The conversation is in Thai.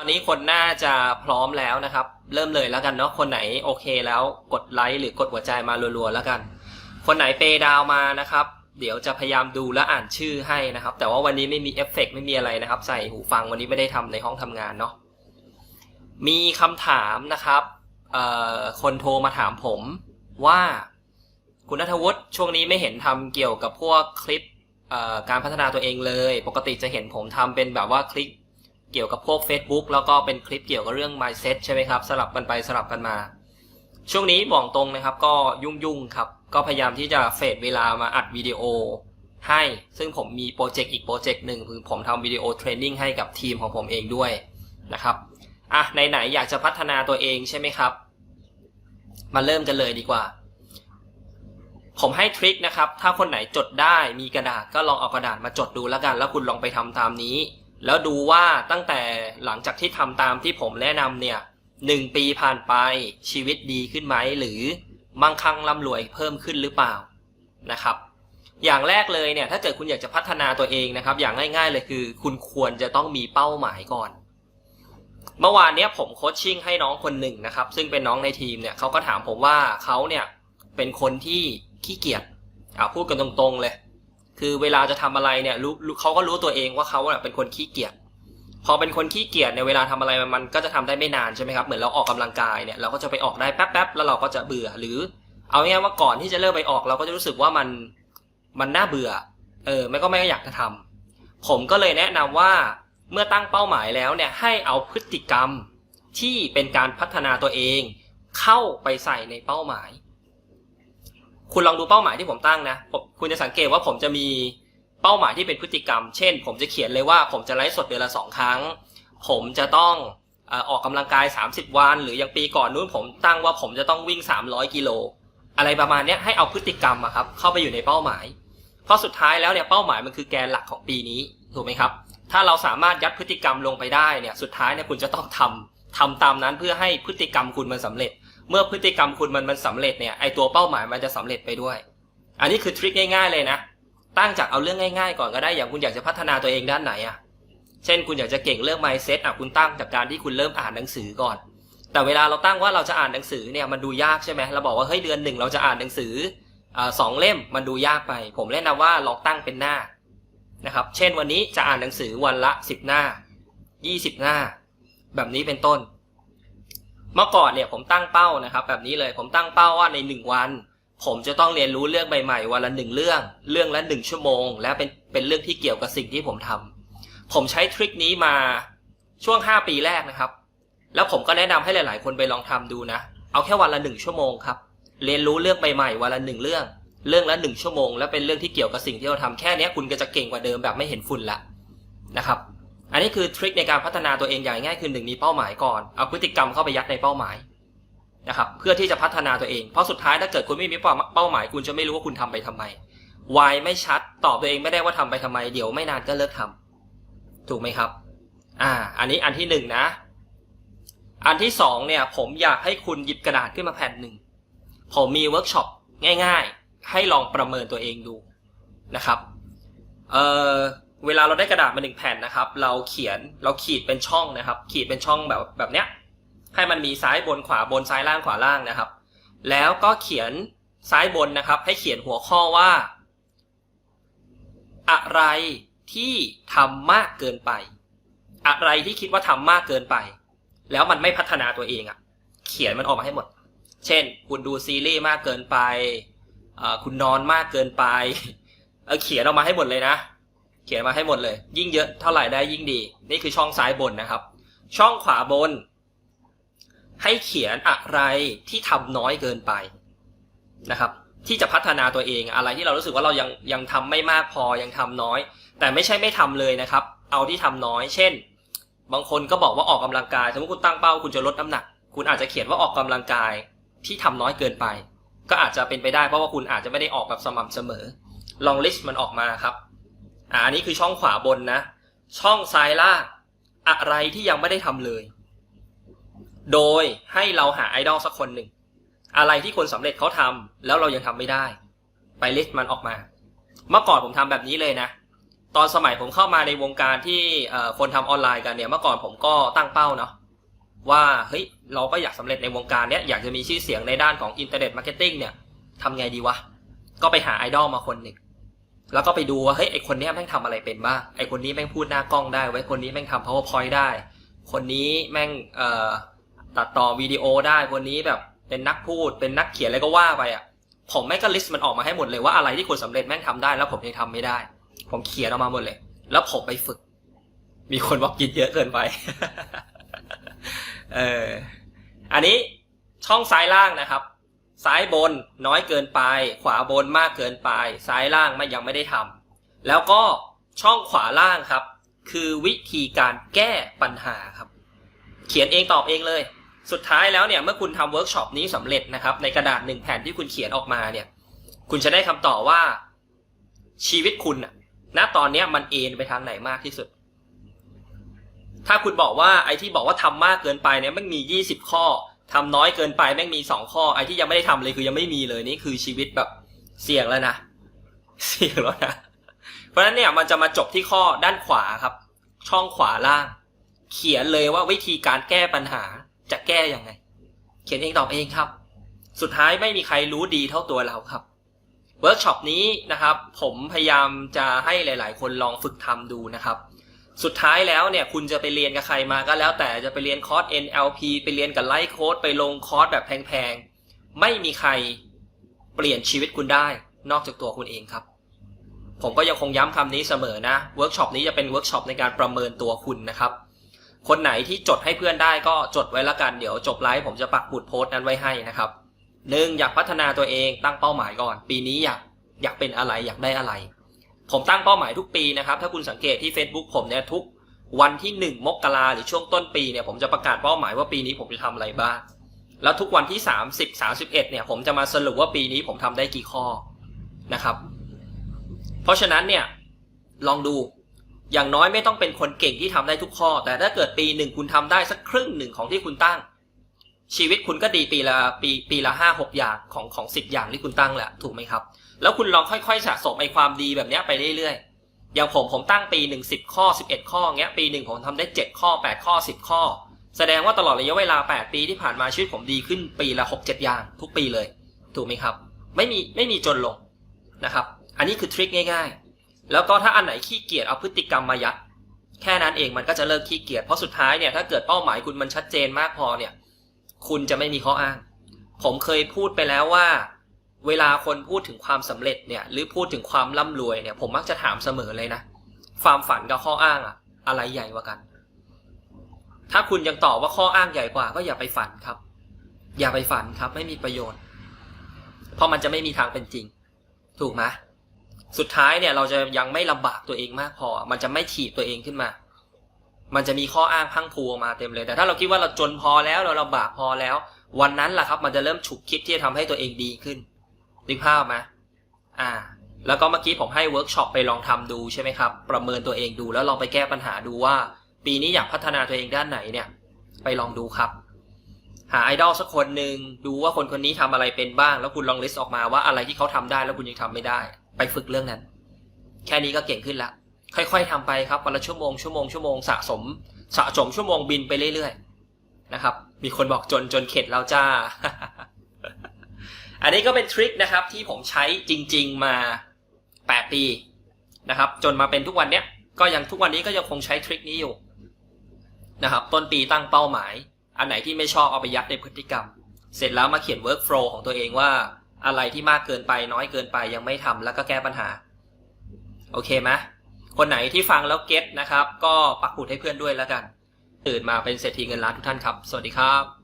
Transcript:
อนนี้คนน่าจะพร้อมแล้วนะครับ เริ่มเลยแล้วกันเนาะคนไหนโอเคแล้วกดไลค์หรือกดหัวใจมารัวๆแล้วกัน คนไหนเปย์ดาวมานะครับ เดี๋ยวจะพยายามดูและอ่านชื่อให้นะครับ แต่ว่าวันนี้ไม่มีเอฟเฟกต์ไม่มีอะไรนะครับ ใส่หูฟังวันนี้ไม่ได้ทำในห้องทำงานเนาะมีคำถามนะครับคนโทรมาถามผมว่าคุณนัทวุฒิช่วงนี้ไม่เห็นทำเกี่ยวกับพวกคลิปการพัฒนาตัวเองเลย ปกติจะเห็นผมทำเป็นแบบว่าคลิป เกี่ยวกับพวก Facebook แล้วก็เป็นคลิปเกี่ยวกับเรื่อง mindset ใช่ไหมครับสลับกันไปสลับกันมา ช่วงนี้บอกตรงนะครับก็ยุ่งๆครับ ก็พยายามที่จะเฟดเวลามาอัดวิดีโอให้ ซึ่งผมมีโปรเจกต์อีกโปรเจกต์หนึ่งคือผมทำวิดีโอเทรนนิ่งให้กับทีมของผมเองด้วยนะครับอะไหนๆอยากจะพัฒนาตัวเองใช่ไหมครับ มาเริ่มกันเลยดีกว่า ผมให้ทริคนะครับ ถ้าคนไหนจดได้มีกระดาษก็ลองเอากระดาษมาจดดูแล้วกัน แล้วคุณลองไปทำตามนี้ แล้วดูว่าตั้งแต่หลังจากที่ทำตามที่ผมแนะนำเนี่ยหนึ่งปีผ่านไปชีวิตดีขึ้นไหมหรือมั่งคั่งร่ำรวยเพิ่มขึ้นหรือเปล่านะครับ อย่างแรกเลยเนี่ยถ้าเกิดคุณอยากจะพัฒนาตัวเองนะครับ อย่างง่าย ๆ เลยคือ คุณควรจะต้องมีเป้าหมายก่อน เมื่อวานเนี้ยผมโคชชิ่งให้น้องคนหนึ่งนะครับ ซึ่งเป็นน้องในทีมเนี่ยเขาก็ถามผมว่าเขาเนี่ยเป็นคนที่ขี้เกียจอ่าพูดกันตรงๆเลย คือเวลาจะทำอะไรเนี่ยรู้เขาก็รู้ตัวเองว่าเขาเป็นคนขี้เกียจพอเป็นคนขี้เกียจเนี่ยเวลาทำอะไรมันก็จะทำได้ไม่นานใช่ไหมครับเหมือนเราออกกำลังกายเนี่ยเราก็จะไปออกได้แป๊บๆแล้วเราก็จะเบื่อหรือ เอาง่ายๆว่าก่อนที่จะเริ่มไปออกเราก็จะรู้สึกว่ามันมันน่าเบื่อ เออไม่ก็ไม่อยากจะทำผมก็เลยแนะนำว่าเมื่อตั้งเป้าหมายแล้วเนี่ยให้เอาพฤติกรรมที่เป็นการพัฒนาตัวเอง เข้าไปใส่ในเป้าหมาย คุณลองดูเป้าหมายที่ผมตั้งนะคุณจะสังเกตว่าผมจะมีเป้าหมายที่เป็นพฤติกรรม เช่น ผมจะเขียนเลยว่าผมจะไลฟ์สดเดือนละสองครั้ง ผมจะต้องออออกกำลังกาย 30 วัน หรืออย่างปีก่อนนู้นผมตั้งว่าผมจะต้องวิ่ง 300 กิโล อะไรประมาณนี้ให้เอาพฤติกรรมอะครับเข้าไปอยู่ในเป้าหมาย เพราะสุดท้ายแล้วเนี่ยเป้าหมายมันคือแกนหลักของปีนี้ถูกไหมครับ ถ้าเราสามารถยัดพฤติกรรมลงไปได้เนี่ยสุดท้ายเนี่ยคุณจะต้องทำทำตามนั้นเพื่อให้พฤติกรรมคุณมันสำเร็จ เมื่อพฤติกรรมคุณมันมันสำเร็จเนี่ยไอตัวเป้าหมายมันจะสำเร็จไปด้วย อันนี้คือทริคง่ายๆเลยนะ ตั้งจากเอาเรื่องง่ายๆ ก่อนก็ได้อย่างคุณอยากจะพัฒนาตัวเองด้านไหนอะเช่นคุณอยากจะเก่งเรื่อง mindset อะคุณตั้งจากการที่คุณเริ่มอ่านหนังสือก่อน แต่เวลาเราตั้งว่าเราจะอ่านหนังสือเนี่ยมันดูยากใช่ไหมเราบอกว่าเฮ้ยเดือนหนึ่งเราจะอ่านหนังสือสองเล่มมันดูยากไป ผมแนะนำว่าลองตั้งเป็นหน้านะครับ เช่นวันนี้จะอ่านหนังสือวันละสิบหน้ายี่สิบหน้า แบบนี้เป็นต้น เมื่อก่อนเนี่ยผมตั้งเป้านะครับ แบบนี้เลยผมตั้งเป้าว่าในหนึ่งวัน ผมจะต้องเรียนรู้เรื่องใหม่ๆวันละหนึ่งเรื่อง เรื่องละหนึ่งชั่วโมง และเป็นเป็นเรื่องที่เกี่ยวกับสิ่งที่ผมทำผมใช้ทริคนี้มาช่วง 5 ปีแรกนะครับ แล้วผมก็แนะนำให้หลาย ๆ คนไปลองทำดูนะ เอาแค่วันละหนึ่งชั่วโมงครับเรียนรู้เรื่องใหม่ๆวันละหนึ่งเรื่อง เรื่องละหนึ่งชั่วโมง และเป็นเรื่องที่เกี่ยวกับสิ่งที่เราทำแค่นี้คุณก็จะเก่งกว่าเดิมแบบไม่เห็นฝุ่นละนะครับ นนี้คือทริคในการพัฒนาตัวเองอย่างง่ายคือหนึ่งมีเป้าหมายก่อนเอาพฤติกรรมเข้าไปยัดในเป้าหมายนะครับเพื่อที่จะพัฒนาตัวเองเพราะสุดท้ายถ้าเกิดคุณไม่มีเป้าหมาย คุณจะไม่รู้ว่าคุณทำไปทำไมวายไม่ชัดตอบตัวเองไม่ได้ว่าทำไปทำไม เดี๋ยวไม่นานก็เลิกทำถูกไหมครับ อ่า อันนี้อันที่หนึ่งนะ อันที่สองเนี่ย ผมอยากให้คุณหยิบกระดาษขึ้นมาแผ่นหนึ่งผมมีเวิร์กช็อปง่าย ๆ ให้ลองประเมินตัวเองดูนะครับ เอ่อ เวลาเราได้กระดาษมาหนึ่งแผ่นนะครับ เราเขียนเราขีดเป็นช่องนะครับ ขีดเป็นช่องแบบแบบเนี้ยให้มันมีซ้ายบนขวาบนซ้ายล่างขวาล่างนะครับ แล้วก็เขียนซ้ายบนนะครับ ให้เขียนหัวข้อว่า อะไรที่ทำมากเกินไป อะไรที่คิดว่าทำมากเกินไป แล้วมันไม่พัฒนาตัวเองอะ่ะ เขียนมันออกมาให้หมด เช่น คุณดูซีรีส์มากเกินไปคุณนอนมากเกินไปเออเขียนออกมาให้หมดเลยนะ ขียนมาให้หมดเลย ยิ่งเยอะเท่าไหร่ได้ยิ่งดี นี่คือช่องซ้ายบนนะครับ ช่องขวาบน ให้เขียนอะไรที่ทำน้อยเกินไปนะครับ ที่จะพัฒนาตัวเองอะไรที่เรารู้สึกว่าเรายังยังทำไม่มากพอยังทำน้อย แต่ไม่ใช่ไม่ทำเลยนะครับ เอาที่ทำน้อย เช่น บางคนก็บอกว่าออกกำลังกายสมมติคุณตั้งเป้าคุณจะลดน้ำหนัก คุณอาจจะเขียนว่าออกกำลังกายที่ทำน้อยเกินไป ก็อาจจะเป็นไปได้เพราะว่าคุณอาจจะไม่ได้ออกแบบสม่ำเสมอลองลิสต์มันออกมาครับ อ่าอันนี้คือช่องขวาบนนะ ช่องซ้ายล่างอะไรที่ยังไม่ได้ทำเลย โดยให้เราหาไอดอลสักคนหนึ่ง อะไรที่คนสำเร็จเขาทำแล้วเรายังทำไม่ได้ ไปลิสต์มันออกมา เมื่อก่อนผมทำแบบนี้เลยนะ ตอนสมัยผมเข้ามาในวงการที่คนทำออนไลน์กันเนี่ย เมื่อก่อนผมก็ตั้งเป้าเนาะว่าเฮ้ยเราก็อยากสำเร็จในวงการเนี้ยอยากจะมีชื่อเสียงในด้านของอินเทอร์เน็ตมาร์เก็ตติ้งเนี่ยทำไงดีวะ ก็ไปหาไอดอลมาคนหนึ่ง แล้วก็ไปดูว่าเฮ้ยไอคนนี้แม่งทำอะไรเป็นบ้างไอคนนี้แม่งพูดหน้ากล้องได้ ไว้คนนี้แม่งทำ powerpoint ได้ คนนี้แม่งเอ่อตัดต่อวิดีโอได้คนนี้แบบเป็นนักพูดเป็นนักเขียนอะไรก็ว่าไปอะผมแม่งก็ลิสต์มันออกมาให้หมดเลยว่าอะไรที่คนสำเร็จแม่งทำได้ แล้วผมยังทำไม่ได้ ผมเขียนออกมาหมดเลย แล้วผมไปฝึก มีคนบอกกินเยอะเกินไปเอออันนี้ช่องซ้ายล่างนะครับ ซ้ายบนน้อยเกินไป ขวาบนมากเกินไป ซ้ายล่างไม่ยังไม่ได้ทำแล้วก็ช่องขวาล่างครับ คือวิธีการแก้ปัญหาครับ เขียนเองตอบเองเลย สุดท้ายแล้วเนี่ยเมื่อคุณทำเวิร์กช็อปนี้สำเร็จนะครับ ในกระดาษหนึ่งแผ่นที่คุณเขียนออกมาเนี่ย คุณจะได้คำตอบว่า ชีวิตคุณณตอนเนี้ยมันเอนไปทางไหนมากที่สุด ถ้าคุณบอกว่าไอ้ที่บอกว่าทำมากเกินไปเนี่ยม่งมียี่สิบข้อ ทำน้อยเกินไปแม่งมีสองข้อไอ้ที่ยังไม่ได้ทำเลยคือยังไม่มีเลยนี่คือชีวิตแบบเสี่ยงแล้วนะเสี่ยงแล้วนะเพราะฉะนั้นเนี่ยมันจะมาจบที่ข้อด้านขวาครับ ช่องขวาล่าง เขียนเลยว่าวิธีการแก้ปัญหาจะแก้ยังไง เขียนเองตอบเองครับ สุดท้ายไม่มีใครรู้ดีเท่าตัวเราครับเวิร์กช็อปนี้นะครับ ผมพยายามจะให้หลาย ๆ คนลองฝึกทำดูนะครับ สุดท้ายแล้วเนี่ยคุณจะไปเรียนกับใครมาก็แล้วแต่จะไปเรียนคอร์ส NLP ไปเรียนกับไลฟ์โค้ดไปลงคอร์สแบบแพงๆ ไม่มีใครเปลี่ยนชีวิตคุณได้นอกจากตัวคุณเองครับ ผมก็ยังคงย้ำคำนี้เสมอนะเวิร์กช็อปนี้จะเป็นเวิร์กช็อปในการประเมินตัวคุณนะครับ คนไหนที่จดให้เพื่อนได้ก็จดไว้ละกันเดี๋ยวจบไลฟ์ผมจะปักหมุดโพสต์นั้นไว้ให้นะครับหนึ่งอยากพัฒนาตัวเองตั้งเป้าหมายก่อน ปีนี้อยากอยากเป็นอะไรอยากได้อะไร ผมตั้งเป้าหมายทุกปีนะครับ ถ้าคุณสังเกตที่ Facebook ผมเนี่ยทุกวันที่ 1 มกราหรือช่วงต้นปีเนี่ยผมจะประกาศเป้าหมายว่าปีนี้ผมจะทำอะไรบ้าง แล้วทุกวันที่ 30 31เนี่ยผมจะมาสรุปว่าปีนี้ผมทำได้กี่ข้อนะครับ เพราะฉะนั้นเนี่ยลองดูอย่างน้อยไม่ต้องเป็นคนเก่งที่ทำได้ทุกข้อ แต่ถ้าเกิดปีหนึ่งคุณทำได้สักครึ่งหนึ่งของที่คุณตั้ง ชีวิตคุณก็ดีปีละปีปีละห้าหกอย่างของของสิบอย่างที่คุณตั้งแหละถูกไหมครับ แล้วคุณลองค่อยๆสะสมไอความดีแบบเนี้ยไปเรื่อยๆ อย่างผมผมตั้งปีหนึ่งสิบข้อสิบเอ็ดข้อเงี้ยปีหนึ่งผมทำได้เจ็ดข้อแปดข้อสิบข้อ แสดงว่าตลอดระยะเวลาแปดปีที่ผ่านมาชีวิตผมดีขึ้นปีละหกเจ็ดอย่างทุกปีเลย ถูกไหมครับ ไม่มีไม่มีจนลงนะครับ อันนี้คือทริคง่าย ๆ แล้วก็ถ้าอันไหนขี้เกียจเอาพฤติกรรมมายัดแค่นั้นเองมันก็จะเลิกขี้เกียจเพราะสุดท้ายเนี่ยถ้าเกิดเป้าหมายคุณมันชัดเจนมากพอเนี่ย คุณจะไม่มีข้ออ้าง ผมเคยพูดไปแล้วว่า เวลาคนพูดถึงความสำเร็จเนี่ย หรือพูดถึงความร่ำรวยเนี่ย ผมมักจะถามเสมอเลยนะ ความฝันกับข้ออ้างอะอะไรใหญ่กว่ากัน ถ้าคุณยังตอบว่าข้ออ้างใหญ่กว่า ก็อย่าไปฝันครับ อย่าไปฝันครับไม่มีประโยชน์ เพราะมันจะไม่มีทางเป็นจริง ถูกไหมสุดท้ายเนี่ยเราจะยังไม่ลำบากตัวเองมากพอ มันจะไม่ถีบตัวเองขึ้นมา มันจะมีข้ออ้างพังพูออกมาเต็มเลย แต่ถ้าเราคิดว่าเราจนพอแล้วเราลำบากพอแล้ว วันนั้นแหละครับ มันจะเริ่มฉุกคิดที่จะทำให้ตัวเองดีขึ้นนึกภาพไหมอ่า แล้วก็เมื่อกี้ผมให้เวิร์กช็อปไปลองทำดูใช่ไหมครับ ประเมินตัวเองดูแล้วลองไปแก้ปัญหาดูว่า ปีนี้อยากพัฒนาตัวเองด้านไหนเนี่ย ไปลองดูครับ หาไอดอลสักคนหนึ่งดูว่าคนคนนี้ทำอะไรเป็นบ้าง แล้วคุณลองลิสต์ออกมาว่าอะไรที่เขาทำได้แล้วคุณยังทำไม่ได้ ไปฝึกเรื่องนั้น แค่นี้ก็เก่งขึ้นละ ค่อยๆทำไปครับวันละชั่วโมงชั่วโมงชั่วโมงสะสม สะสมชั่วโมงบินไปเรื่อยๆนะครับ มีคนบอกจนจนเข็ดแล้วจ้า อันนี้ก็เป็นทริคนะครับที่ผมใช้จริง ๆมา 8 ปีนะครับ จนมาเป็นทุกวันเนี้ยก็ยังทุกวันนี้ก็ยังคงใช้ทริคนี้อยู่นะครับ ต้นปีตั้งเป้าหมาย อันไหนที่ไม่ชอบเอาไปยัดในพฤติกรรม เสร็จแล้วมาเขียน workflow ของตัวเองว่าอะไรที่มากเกินไปน้อยเกินไปยังไม่ทำแล้วก็แก้ปัญหา โอเคไหม คนไหนที่ฟังแล้วเก็ตนะครับ ก็ปักหมุดให้เพื่อนด้วยแล้วกัน ตื่นมาเป็นเศรษฐีเงินล้านทุกท่านครับ สวัสดีครับ